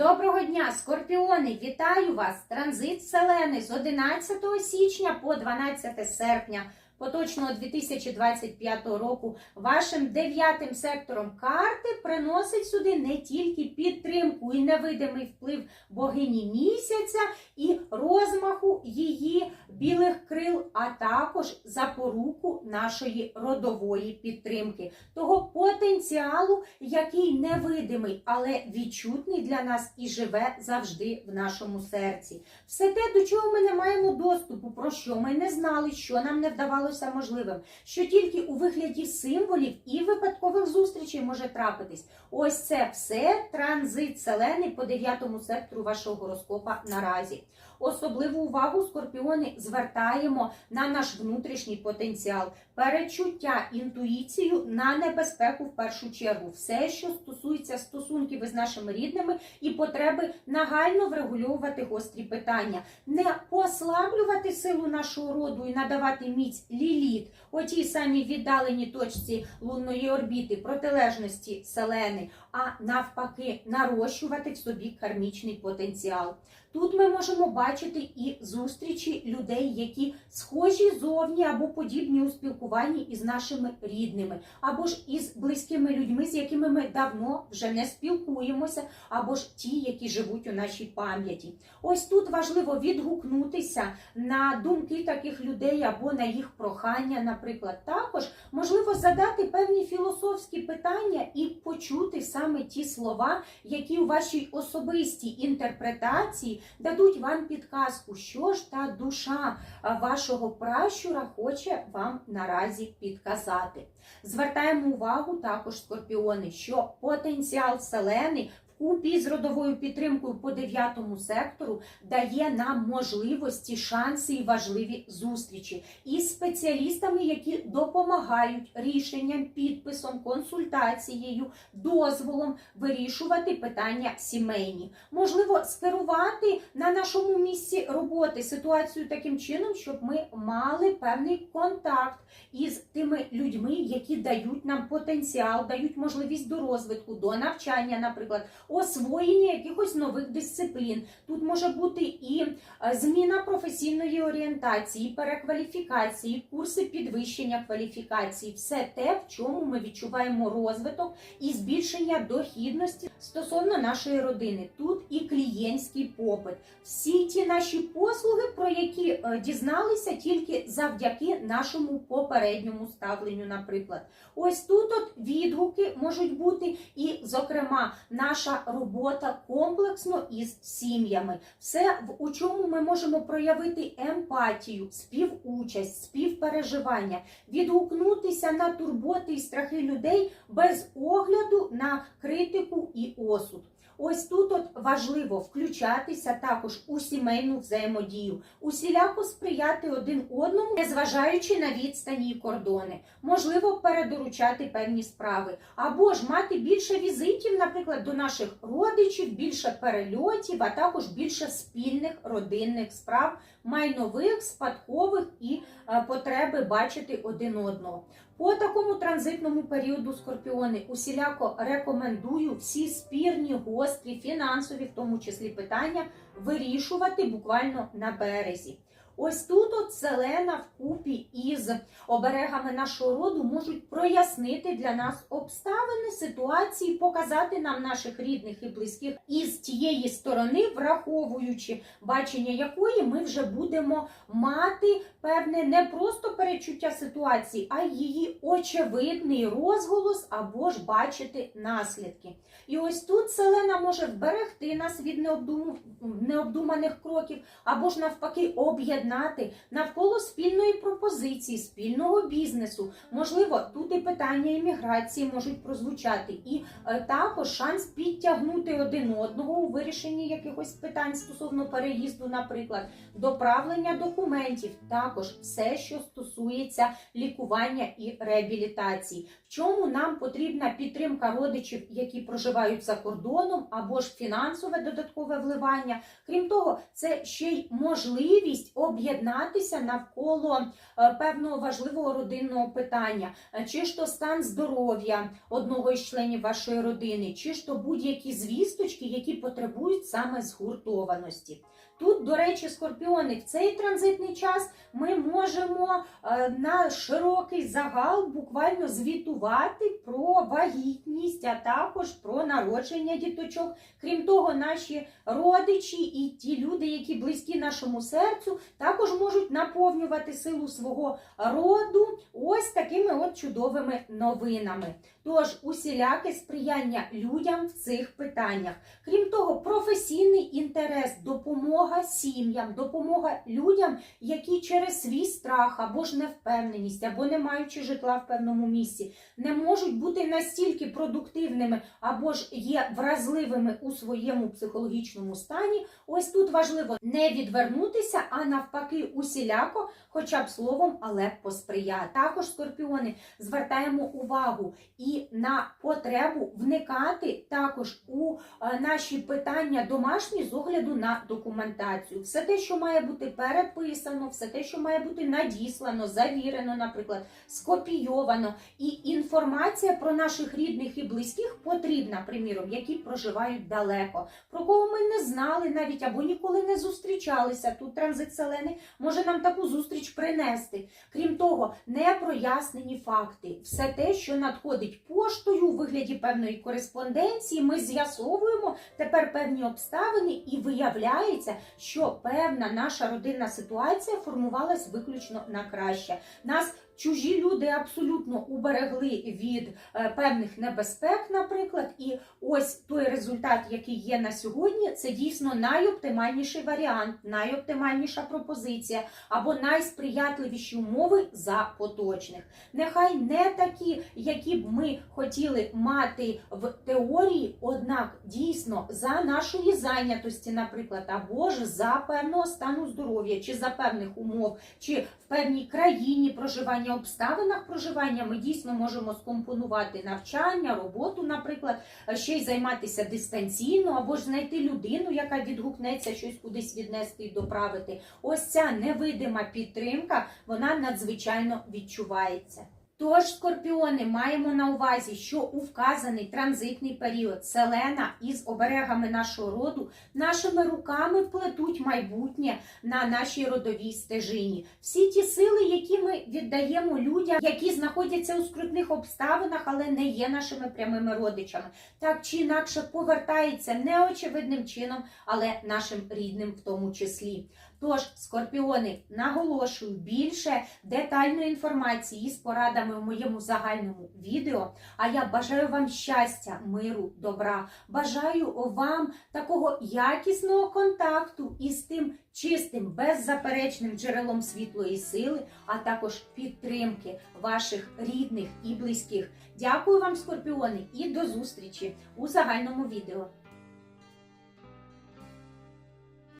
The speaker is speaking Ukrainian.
Доброго дня, скорпіони! Вітаю вас! Транзит Селени з 11 січня по 12 серпня поточного 2025 року вашим дев'ятим сектором карти приносить сюди не тільки підтримку і невидимий вплив богині місяця і розмаху її білих крил, а також запоруку нашої родової підтримки, того потенціалу, який невидимий, але відчутний для нас і живе завжди в нашому серці. Все те, до чого ми не маємо доступу, про що ми не знали, що нам не вдавалося можливим, що тільки у вигляді символів і випадкових зустрічей може трапитись. Ось це все транзит селени по дев'ятому сектору вашого гороскопа наразі. Особливу увагу скорпіони звертаємо на наш внутрішній потенціал, перечуття, інтуїцію на небезпеку в першу чергу. Все, що стосується стосунків із нашими рідними і потреби нагально врегульовувати гострі питання, не послаблювати силу нашого роду і надавати міць ліліт, отій самій віддаленій точці лунної орбіти, протилежності селени, а навпаки, нарощувати в собі кармічний потенціал. Тут ми можемо бачити і зустрічі людей, які схожі зовні або подібні у спілкуванні із нашими рідними, або ж із близькими людьми, з якими ми давно вже не спілкуємося, або ж ті, які живуть у нашій пам'яті. Ось тут важливо відгукнутися на думки таких людей або на їх прохання, наприклад, також можливо задати певні філософські питання і почути саме ті слова, які у вашій особистій інтерпретації дадуть вам підказку, що ж та душа вашого пращура хоче вам наразі підказати. Звертаємо увагу також, скорпіони, що потенціал Вселени Купі з родовою підтримкою по дев'ятому сектору дає нам можливості, шанси і важливі зустрічі із спеціалістами, які допомагають рішенням, підписом, консультацією, дозволом вирішувати питання сімейні. Можливо, скерувати на нашому місці роботи ситуацію таким чином, щоб ми мали певний контакт із тими людьми, які дають нам потенціал, дають можливість до розвитку, до навчання, наприклад освоєння якихось нових дисциплін. Тут може бути і е, зміна професійної орієнтації, перекваліфікації, курси підвищення кваліфікації, все те, в чому ми відчуваємо розвиток і збільшення дохідності стосовно нашої родини. Тут і клієнтський попит. Всі ті наші послуги, про які е, дізналися тільки завдяки нашому попередньому ставленню, наприклад. Ось тут от відгуки можуть бути, і, зокрема, наша робота комплексно із сім'ями. Все, у чому ми можемо проявити емпатію, співучасть, співпереживання, відгукнутися на турботи і страхи людей без огляду на критику і осуд. Ось тут от важливо включатися також у сімейну взаємодію, усіляко сприяти один одному, незважаючи на відстані і кордони, можливо, передоручати певні справи, або ж мати більше візитів, наприклад, до наших родичів, більше перельотів, а також більше спільних родинних справ, майнових, спадкових і е, потреби бачити один одного. По такому транзитному періоду скорпіони усіляко рекомендую всі спірні, гострі, фінансові, в тому числі питання, вирішувати буквально на березі. Ось тут от селена вкупі із оберегами нашого роду можуть прояснити для нас обставини, ситуації, показати нам наших рідних і близьких із тієї сторони, враховуючи бачення якої ми вже будемо мати певне не просто перечуття ситуації, а її очевидний розголос або ж бачити наслідки. І ось тут селена може вберегти нас від необдум... необдуманих кроків, або ж навпаки об'єднати навколо спільної пропозиції, спільного бізнесу. Можливо, тут і питання імміграції можуть прозвучати, і е, також шанс підтягнути один одного у вирішенні якихось питань стосовно переїзду, наприклад, доправлення документів, також все, що стосується лікування і реабілітації. В чому нам потрібна підтримка родичів, які проживають за кордоном, або ж фінансове додаткове вливання. Крім того, це ще й можливість об'єднатися навколо е, певного важливого родинного питання, Е, чи ж то стан здоров'я одного із членів вашої родини, чи ж то будь-які звісточки, які потребують саме згуртованості. Тут, до речі, скорпіони, в цей транзитний час ми можемо е, на широкий загал буквально звітувати про вагітність, а також про народження діточок. Крім того, наші родичі і ті люди, які близькі нашому серцю, також можуть наповнювати силу свого роду ось такими от чудовими новинами. Тож усіляке сприяння людям в цих питаннях. Крім того, професійний інтерес, допомога сім'ям, допомога людям, які через свій страх або ж невпевненість, або не маючи житла в певному місці, не можуть бути настільки продуктивними або ж є вразливими у своєму психологічному стані. Ось тут важливо не відвернутися, а навпаки, усіляко, хоча б словом, але посприяти. Також скорпіони звертаємо увагу і на потребу вникати також у е, наші питання домашні з огляду на документацію. Все те, що має бути переписано, все те, що має бути надіслано, завірено, наприклад, скопійовано. І інформація про наших рідних і близьких потрібна, приміром, які проживають далеко, про кого ми не знали навіть або ніколи не зустрічалися. Тут транзит селени може нам таку зустріч принести. Крім того, непрояснені факти, все те, що надходить поштою у вигляді певної кореспонденції, ми з'ясовуємо тепер певні обставини, і виявляється, що певна наша родинна ситуація формувалась виключно на краще. Нас чужі люди абсолютно уберегли від е, певних небезпек, наприклад, і ось той результат, який є на сьогодні, це дійсно найоптимальніший варіант, найоптимальніша пропозиція або найсприятливіші умови за поточних. Нехай не такі, які б ми хотіли мати в теорії, однак дійсно за нашої зайнятості, наприклад, або ж за певного стану здоров'я, чи за певних умов, чи в певній країні проживання, обставинах проживання, ми дійсно можемо скомпонувати навчання, роботу, наприклад, ще й займатися дистанційно, або ж знайти людину, яка відгукнеться щось кудись віднести і доправити. Ось ця невидима підтримка, вона надзвичайно відчувається. Тож, скорпіони, маємо на увазі, що у вказаний транзитний період селена із оберегами нашого роду нашими руками плетуть майбутнє на нашій родовій стежині. Всі ті сили, які ми віддаємо людям, які знаходяться у скрутних обставинах, але не є нашими прямими родичами, так чи інакше повертається неочевидним чином, але нашим рідним в тому числі. Тож, скорпіони, наголошую більше детальної інформації з порадами у моєму загальному відео. А я бажаю вам щастя, миру, добра. Бажаю вам такого якісного контакту із тим чистим, беззаперечним джерелом світлої сили, а також підтримки ваших рідних і близьких. Дякую вам, скорпіони, і до зустрічі у загальному відео.